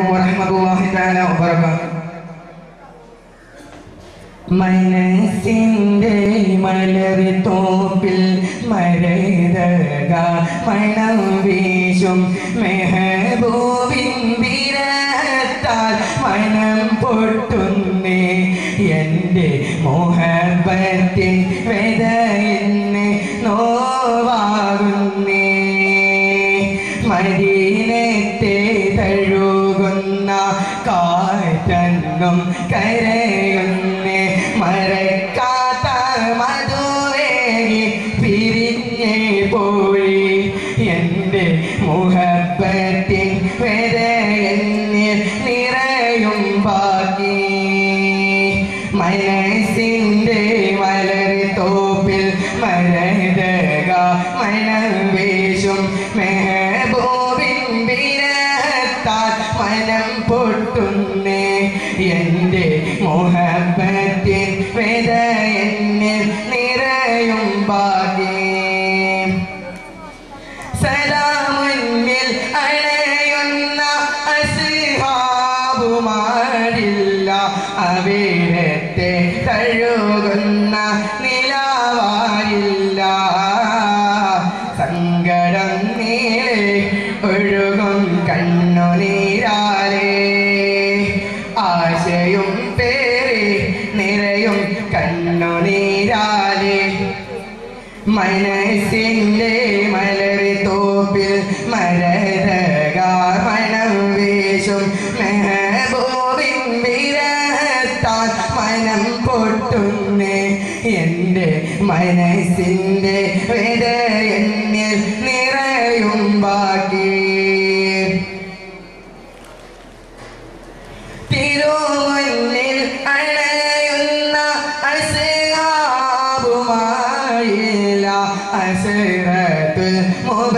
عليكم ورحمة الله تعالى وبركاته മനസ്സിൻ്റെ മലറിത്തോപ്പിൽ മരതക മണം വീശും മെഹബൂബിൻ വിരത്താൽ മനം പൊട്ടുന്നേ എൻ്റെ മോഹബത്തിൻ തഴുകുന്ന കാറ്റെന്നും കരയുന്നേ മറക്കാത്ത മധുവേകി പിരിഞ്ഞേ പോയി. എന്റെ മുഹബത്തിൻ വെതയെന്നിൽ നിറയും ബാക്കി മനസ്സിന്റെ മലറി തോപ്പിൽ മരതക മണം പൊട്ടുന്നേ എന്റെ മോഹബത്തിൻ വേദ എന്നിൽ നിറയും ബാക്കി സദാമുന്നിൽ അണയുന്ന അസ്ഹാബുമാരില്ല. അവിടത്തെ തഴുകുന്ന ആശയും പേരെ നിറയും കണ്ണുനീരാലേ. മനസ്സിന്റെ മലറി തോപ്പിൽ മരതകാർ മണം വീശും. മെഹബൂബിൻ വിരഹത്താൽ മനം പൊട്ടുന്നേ. എന്റെ മനസ്സിന്റെ വേദ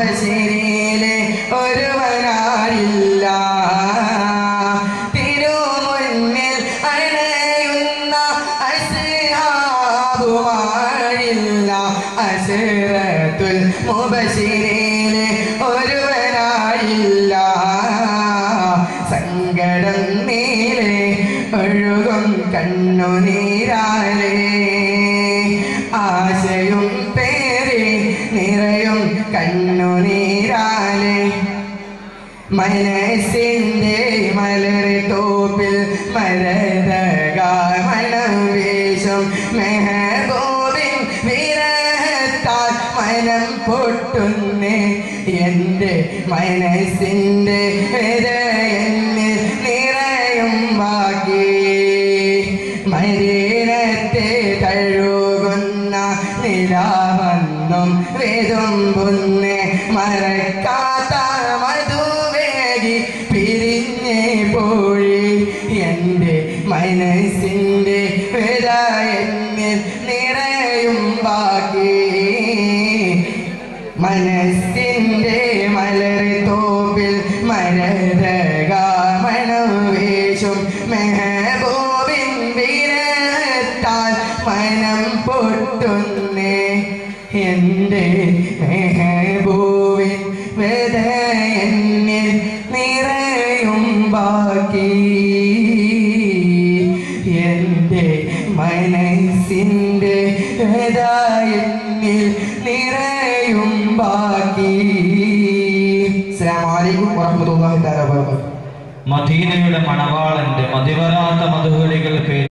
മുബശിരിലെ ഒരുവനാരില്ല തിരുമുന്നിൽ അണയുന്ന അസ്ഹാബുമായില്ല അസ്റത്തുൽ മുബശിരിലെ ഒരുവനായില്ല. സങ്കടം നീലെ ഒഴുകും കണ്ണുനീരാലേ. കണ്ണുനീരാലേ മനസ്സിന്റെ മലർ തോപ്പിൽ മരതകാർ മണം വീശും മെഹബൂബിൻ മനം പൊട്ടുന്നേ എന്റെ മനസ്സിന്റെ വേദ എന്നിൽ നിറയും ബാക്കി മരീനത്തെ നിലാവെന്നും പൊന്നെ മറക്കാത്ത മധുവേഗി പിരിഞ്ഞേ പോയി. എന്റെ മനസ്സിന്റെ വേദ എന്നിൽ നിറയും ബാക്കി. മനസ്സിന്റെ മലറി തോപ്പിൽ മരതകാമണം മണവേശും മെഹബൂബിൻ വിരത്താൽ മനം പൊട്ടുന്നേ. എന്റെ മെഹബൂബിൻ വേദ എന്നിൽ നിറയും ബാക്കി. എന്റെ മനസ്സിന്റെ വേദ എന്നിൽ നിറയും ബാക്കി. അസ്സലാമു അലൈക്കും വറഹ്മത്തുള്ളാഹി തആല മദീനയുടെ മണവാളന്റെ മതിവരാത്ത മധുകളികൾ